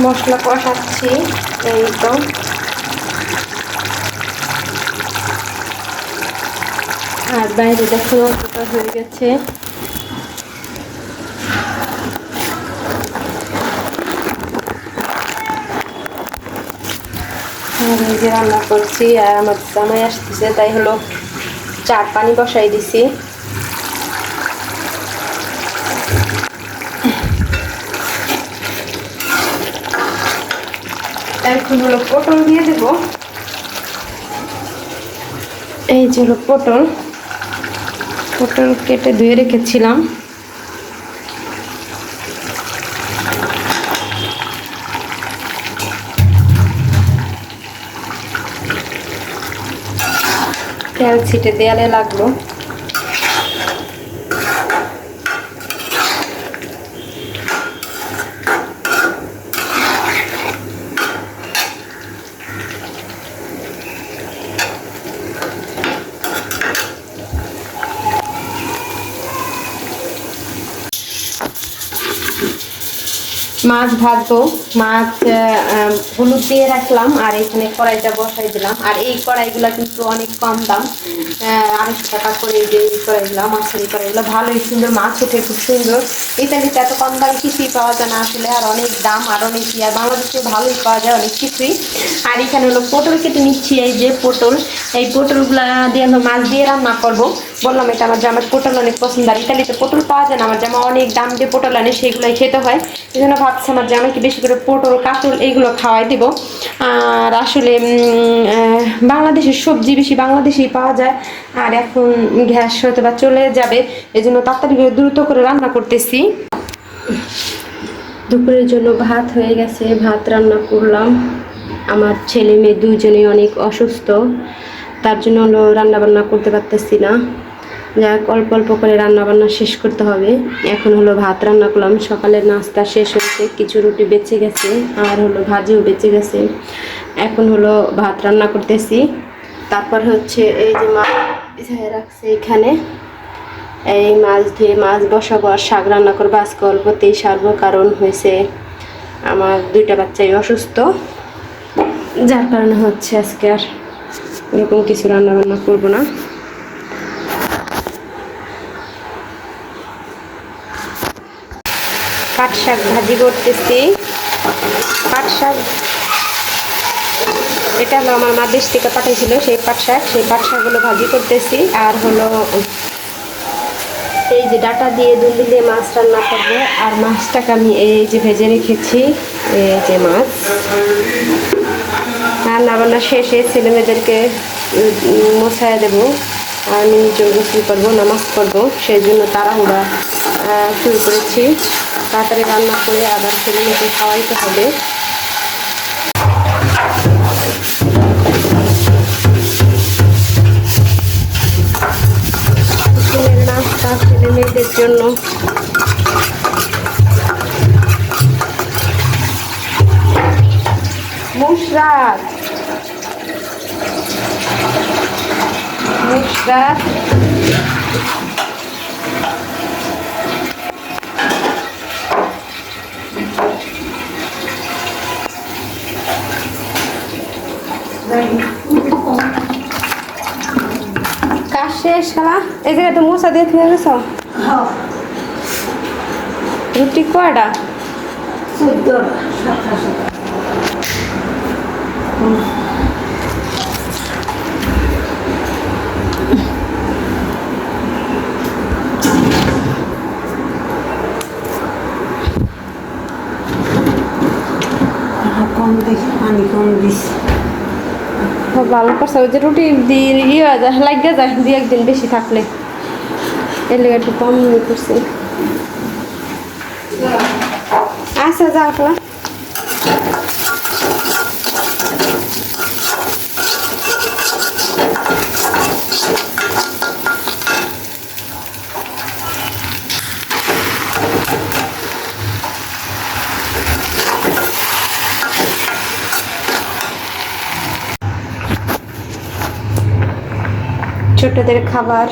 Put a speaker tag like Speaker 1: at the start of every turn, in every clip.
Speaker 1: মশলা কষাচ্ছি, এই তো। আর বাইরে দেখো, অতটা হয়ে গেছে। এই রান্না করছি, আর আমার জামাই আসতেছে, তাই হলো চার পানি বসাই দিছি। এখন হলো পটল দিয়ে দেব। এই যে হলো পটল। পটল কেটে ধুয়ে রেখেছিলাম। তেল ছিটে দেয়ালে লাগল। মাছ ভাজবো। মাছ হলুদ দিয়ে রাখলাম আর এখানে কড়াইটা বসাই দিলাম। আর এই কড়াইগুলো কিন্তু অনেক কম দাম। আড়াইশো টাকা করে যে কড়াইগুলো, মাছের এই কড়াইগুলো। ভালোই সুন্দর মাছ ওঠে খুব সুন্দর। ইতালিতে এত কম দামে কিছুই পাওয়া যায় না আসলে, আর অনেক দাম, আর অনেক আর বাংলাদেশে ভালোই পাওয়া যায় অনেক কিছুই। আর এখানে হলো পটল কেটে নিচ্ছি, এই যে পটল। এই পটলগুলা দিয়ে আমরা মাছ দিয়ে রান্না করব। বললাম, এটা আমার জামার পটল অনেক পছন্দ। আর ইতালিতে পটল পাওয়া যায় না, আমার জামা অনেক দাম দিয়ে পটল আনে, সেগুলোই খেতে হয়। এই জন্য ভাবছি আমার জামাইকে বেশি করে পটল কাঁকরোল এইগুলো খাওয়াই দেবো। আর আসলে বাংলাদেশের সবজি বেশি বাংলাদেশেই পাওয়া যায়। আর এখন গ্যাস হয়তো বা চলে যাবে এই জন্য তাড়াতাড়ি দ্রুত করে রান্না করতেছি। দুপুরের জন্য ভাত হয়ে গেছে, ভাত রান্না করলাম। আমার ছেলে মেয়ে দুজনেই অনেক অসুস্থ, তার জন্য হলো রান্না বান্না করতে পারতেছি না। যাক, অল্প অল্প করে রান্না বান্না শেষ করতে হবে। এখন হলো ভাত রান্না করলাম, সকালের নাস্তা শেষ হয়েছে, কিছু রুটি বেঁচে গেছে, আর হলো ভাজিও বেঁচে গেছে। এখন হলো ভাত রান্না করতেছি। তারপর হচ্ছে এই যে মা ভিজায় রাখছে এখানে। এই মাছ ধুয়ে মাছ বসাবো আর শাক রান্না করব। আজকে অল্পতেই সারবো কারণ হয়েছে আমার দুইটা বাচ্চাই অসুস্থ। যার কারণে হচ্ছে আজকে আর এরকম কিছু রান্না বান্না করব না। পাট শাক ভাজি করতেছি। পাট শাক এটা হলো আমার মা দেশ থেকে পাঠিয়েছিল সেই পাট শাক সেই পাট শাকগুলো ভাজি করতেছি। আর হলো এই যে ডাটা দিয়ে দুলি দিয়ে মাছ রান্না করব। আর মাছটাকে আমি এই যে ভেজে রেখেছি এই যে মাছ। রান্না বান্না শেষে ছেলে মেয়েদেরকে মোছায় দেবো। আর আমি নিজেও গোসল করব নামাজ পড়ব। সেই জন্য তাড়াহুড়া আহ, শুরু করেছি। তাড়াতাড়ি রান্না করে আবার ছেলে মেয়েকে খাওয়াইতে হবে। ছেলে মেয়েদের জন্য মুশরাত মুশরাত কাজ শেষ খালা এই জায়গায় তো মশা দিয়ে ফেলে গেছ রুটি কয়টা?
Speaker 2: কম দেখি পানি কম
Speaker 1: খুব ভালো করছে। যে রুটি দিয়ে ইয়ে হয়ে যায়, লাগিয়ে যায় দুই একদিন বেশি থাকলে। এর একটু কম করছি। আচ্ছা যা ছোটদের খাবার।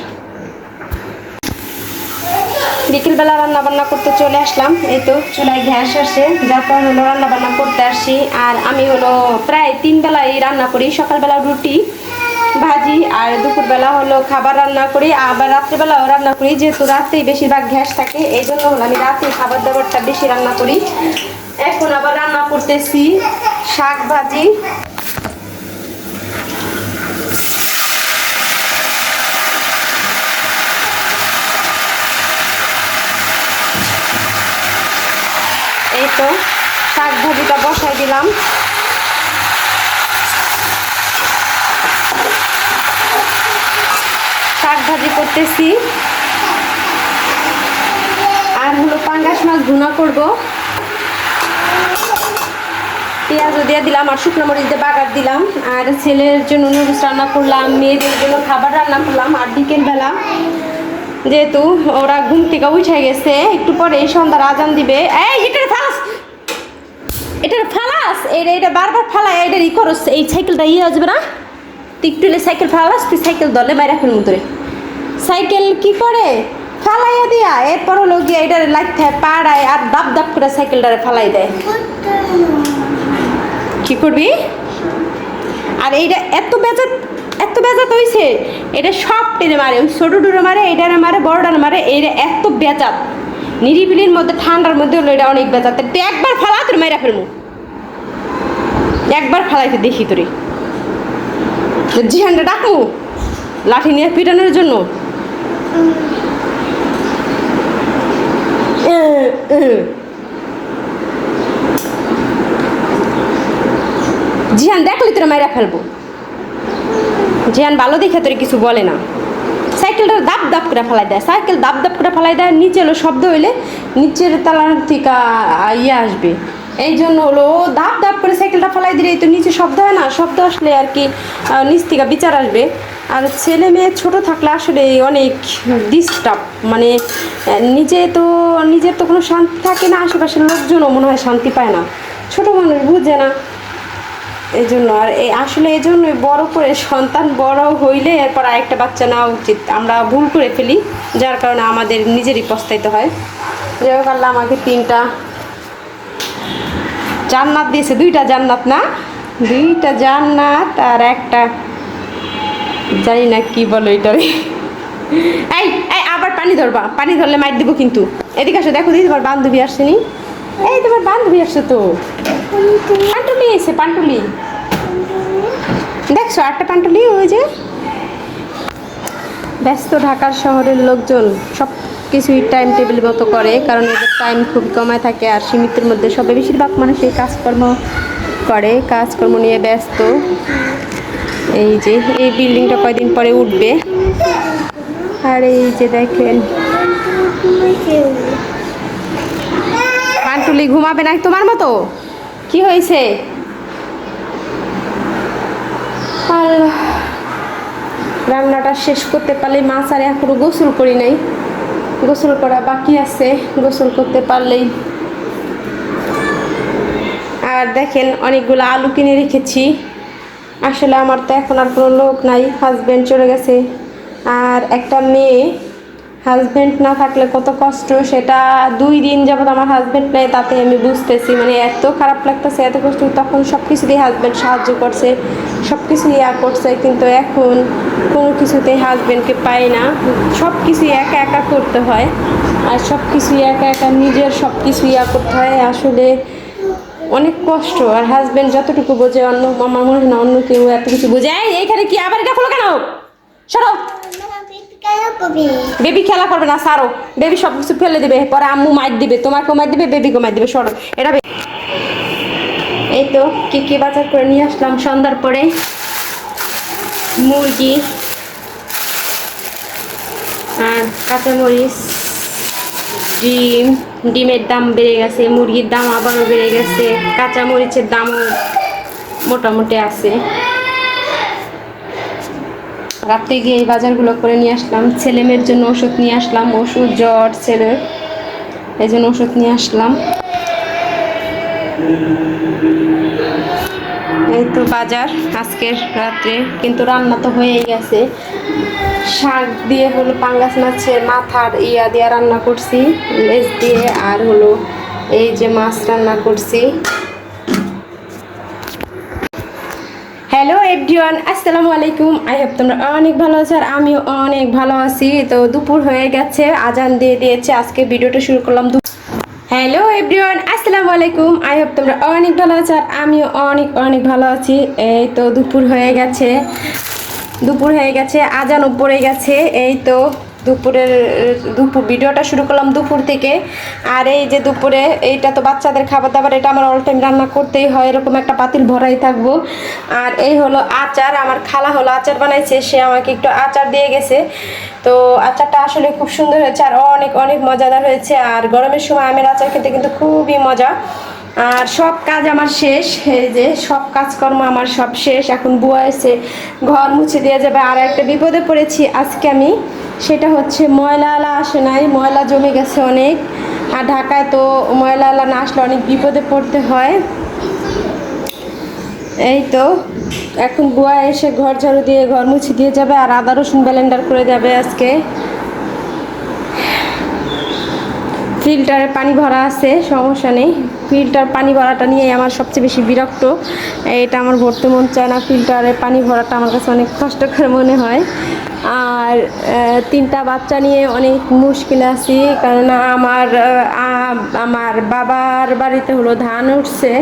Speaker 1: বিকেলবেলা রান্না বান্না করতে চলে আসলাম, এই তো চুলায় গ্যাস আসে কারণে হলো রান্না বান্না করতে আসি। আর আমি হলো প্রায় তিন বেলায় রান্না করি, সকালবেলা রুটি, ভাজি, আর দুপুরবেলা হলো খাবার রান্না করি, আবার রাত্রেবেলাও রান্না করি, যেহেতু রাত্রেই বেশিরভাগ গ্যাস থাকে, এই জন্য হলো আমি রাত্রে খাবার দাবারটা বেশি রান্না করি। এখন আবার রান্না করতেছি শাক ভাজি তো শাক ভাজিটা বসাই দিলাম। শাক ভাজি করতেছি। আর হলো পাঙ্গাস মাছ ভুনা করব। পেঁয়াজও দিয়ে দিলাম আর শুকনো মরিচ দিয়ে বাগার দিলাম। আর ছেলের জন্য নুডলস রান্না করলাম, মেয়েদের জন্য খাবার রান্না করলাম। আর বিকেলবেলা যেহেতু ওরা ঘুম থেকে উঠে গেছে একটু পরে এই সন্ধ্যার আজান দিবে। এই এটার ফালাস! এটার ফালাস! এটা এটা বারবার ফালাই এটার ই করস এই সাইকেলটা ইয়ে আসবে না? তুই একটু সাইকেল ফালাস তুই সাইকেল দলে বাইরে রাখেন মতো সাইকেল কি করে? ফালাইয়া দিয়া। এরপর হলো গিয়ে এটার লাগতে পাড়ায় আর দাপ দাপ করে সাইকেলটারে ফালাই দেয়। কি করবি? আর এইটা এত বেজাত এত বেজাত হইছে। এটা সব টেনে মারে, ওই ছোটো ডুরে মারে এইটারে মারে বড়টারে মারে এইটা এত বেজাত। নিরিবিলির মধ্যে, ঠান্ডার মধ্যে হলো এটা অনেক বেজাত। তুই একবার ফালা তোর মাইরা ফেলব একবার ফালাইতে দেখি তোরে। জিহানটা ডাকমু, লাঠি নিয়ে পিটানোর জন্য। জিহান, দেখলি তোরা মাইরা ফেলব? জিহান ভালো দেখে তোর কিছু বলে না। সাইকেলটা দাপ দাপ করে ফেলাই দেয়। সাইকেল দাপ দাপ করে ফেলাই দেয়, নিচে হলো শব্দ হইলে নিচের তালার থেকে ইয়ে আসবে। এই জন্য হলো দাপ দাপ করে সাইকেলটা ফেলাই দিলে তো নিচে শব্দ হয় না। শব্দ আসলে আর কি নিচ থেকে বিচার আসবে। আর ছেলে মেয়ে ছোট থাকলে আসলে অনেক ডিস্টার্ব মানে নিজে তো, নিজের তো কোনো শান্তি থাকে না, আশেপাশের লোকজনও মনে হয় শান্তি পায় না। ছোট মানুষ বুঝে না। এই জন্য আর এই আসলে এই জন্যই বড় করে সন্তান বড় হইলে এরপর আরেকটা বাচ্চা নেওয়া উচিত। আমরা ভুল করে ফেলি, যার কারণে আমাদের নিজেরই পস্তাইতে হয়। যাই হোক, আল্লাহ আমাকে তিনটা জান্নাত দিয়েছে। দুইটা জান্নাত না? দুইটা জান্নাত আর একটা জানি না কি বলো এটারে এই এই, আবার পানি ধরবা। পানি ধরলে মাইর দিব কিন্তু। এদিকে আসো, দেখো দিদি তোমার বান্ধবী আসছেনি এই তোমার বান্ধবী আসছে তো। পান্টুলি এসে পান্টুলি দেখছ আটটা পান্টুলি ওই যে। ব্যস্ত ঢাকার শহরের লোকজন সব কিছুই টাইম টেবিল মতো করে, কারণ এদের টাইম খুব কমায় থাকে আর সীমিতের মধ্যে সবে বেশিরভাগ মানুষ এই কাজকর্ম করে, কাজকর্ম নিয়ে ব্যস্ত। এই যে, এই বিল্ডিংটা কয়দিন পরে উঠবে। আর এই যে দেখেন পান্টুলি ঘুমাবে না তোমার মতো? কি হয়েছে? রান্নাটা শেষ করতে পারলে মাছ আর এখনও গোসল করি নাই। গোসল করা বাকি আছে, গোসল করতে পারলেই। আর দেখেন, অনেকগুলো আলু কিনে রেখেছি। আসলে আমার তো এখন আর কোনো লোক নাই হাজব্যান্ড চলে গেছে। আর একটা মেয়ে হাজব্যান্ড না থাকলে কত কষ্ট, সেটা দুই দিন যাবত আমার হাজব্যান্ড নেই, তাতে আমি বুঝতেছি। মানে এত খারাপ লাগতেছে, এত কষ্ট, তখন সব কিছুতেই হাজব্যান্ড সাহায্য করছে সব কিছু ইয়া করছে, কিন্তু এখন কোনো কিছুতেই হাজব্যান্ডকে পাই না। সব কিছু একা একা করতে হয়, আর সব কিছু একা একা নিজের সব কিছু ইয়া করতে হয়, আসলে অনেক কষ্ট। আর হাজব্যান্ড যতটুকু বোঝে, অন্য আমার মনে হয় না অন্য কেউ এত কিছু বোঝে। এই, এইখানে কি আবার এটা খোলো কেন? সরো! বেবি খেলা করবে না সারো বেবি সব কিছু ফেলে দিবে, পরে আম্মু মাইর দিবে, তোমাকেও মাইর দিবে বেবিকেও মাইর দিবে, সরো। এটা এই তো, কি কি বাজার করে নিয়ে আসলাম সন্ধ্যার পরে। মুরগি আর কাঁচামরিচ, ডিম। ডিমের দাম বেড়ে গেছে, মুরগির দাম আবারও বেড়ে গেছে কাঁচা মরিচের দামও মোটামুটি আছে। রাত্রে গিয়ে এই বাজারগুলো করে নিয়ে আসলাম। ছেলে মেয়ের জন্য ওষুধ নিয়ে আসলাম, ওষুধ, জ্বর ছেলের এই জন্য ওষুধ নিয়ে আসলাম। এই তো বাজার আজকের রাত্রে, কিন্তু রান্না তো হয়েই গেছে। শাক দিয়ে হলো পাঙ্গাস মাছের মাথার ইয়া দিয়ে রান্না করছি, লেজ দিয়ে, আর হলো এই যে মাছ রান্না করছি হ্যালো এভরিওয়ান, আসসালামু আলাইকুম। আই হ্যাভ তোমরা অনেক ভালো আছো আর আমিও অনেক ভালো আছি। তো দুপুর হয়ে গেছে, আজান দিয়ে দিয়েছে। আজকে ভিডিওটা শুরু করলাম হ্যালো এভরিওয়ান আসসালামু আলাইকুম। আই হোপ তোমরা অনেক ভালো আছো আর আমিও অনেক অনেক ভালো আছি। এই তো দুপুর হয়ে গেছে। দুপুর হয়ে গেছে আজান উপরে গেছে। এই তো দুপুরের, দুপুর ভিডিওটা শুরু করলাম দুপুর থেকে। আর এই যে দুপুরে, এইটা তো বাচ্চাদের খাবার দাবার, এটা আমার অল টাইম রান্না করতেই হয়, এরকম একটা পাতিল ভরাই থাকব। আর এই হলো আচার, আমার খালা হলো আচার বানাইছে, সে আমাকে একটু আচার দিয়ে গেছে। তো আচারটা আসলে খুব সুন্দর হয়েছে, আর অনেক অনেক মজাদার হয়েছে। আর গরমের সময় আমের আচার খেতে কিন্তু খুবই মজা। আর সব কাজ আমার শেষ, এই যে সব কাজকর্ম আমার সব শেষ। এখন বুয়া এসে ঘর মুছে দিয়ে যাবে। আর একটা বিপদে পড়েছি আজকে আমি, সেটা হচ্ছে ময়লা আলা আসে নাই, ময়লা জমে গেছে অনেক। আর ঢাকায় তো ময়লা আলা না আসলে অনেক বিপদে পড়তে হয়। এই তো, এখন বুয়া এসে ঘর ঝাড়ু দিয়ে ঘর মুছে দিয়ে যাবে আর আদা রসুন ব্লেন্ডার করে যাবে আজকে। ফিল্টারে পানি ভরা আছে, সমস্যা নেই। ফিল্টার পানি ভরাটা নিয়ে আমার সবচেয়ে বেশি বিরক্ত। এটা আমার ভরতে মন চায় না, ফিল্টারে পানি ভরাটা আমার কাছে অনেক কষ্টকর মনে হয়। আর তিনটা বাচ্চা নিয়ে অনেক মুশকিল আছি কারণ আমার আমার বাবার বাড়িতে হলো ধান উঠছে,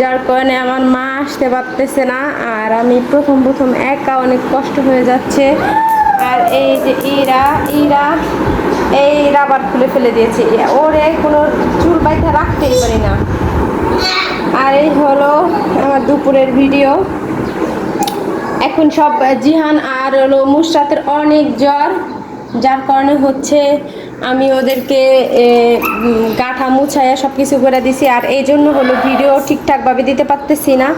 Speaker 1: যার কারণে আমার মা আসতে পারতেছে না, আর আমি প্রথম প্রথম একা অনেক কষ্ট হয়ে যাচ্ছে। আর এই যে ইরা ইরা, এই রাবার খুলে ফেলে দিয়েছে। ওরে, কোনো চুল বাইতে রাখতেই পারি না। আর এই হলো আমার দুপুরের ভিডিও। এখন সব জিহান আর হলো মুশরাতের অনেক জ্বর, যার কারণে হচ্ছে আমি ওদেরকে গাঁঠা মুছাইয়া সব কিছু করে দিছি, আর এই জন্য হলো ভিডিও ঠিকঠাকভাবে দিতে পারতেছি না,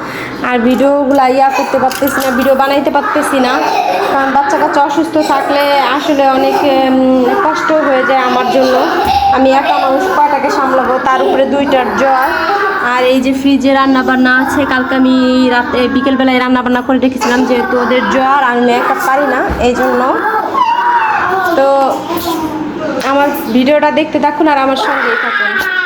Speaker 1: আর ভিডিওগুলো ইয়া করতে পারতেছি না, ভিডিও বানাইতে পারতেছি না, কারণ বাচ্চা কাচ্চা অসুস্থ থাকলে আসলে অনেক কষ্ট হয়ে যায় আমার জন্য। আমি একা মানুষ, কয়টাকে সামলাবো? তার উপরে দুইটার জ্বর, আর এই যে ফ্রিজে রান্না বান্না আছে, কালকে আমি রাতে, বিকেলবেলায় রান্না বান্না করে রেখেছিলাম, যেহেতু ওদের জ্বর আমি একা পারি না, এই জন্য। তো আমার ভিডিওটা দেখতে থাকুন আর আমার সঙ্গে থাকুন।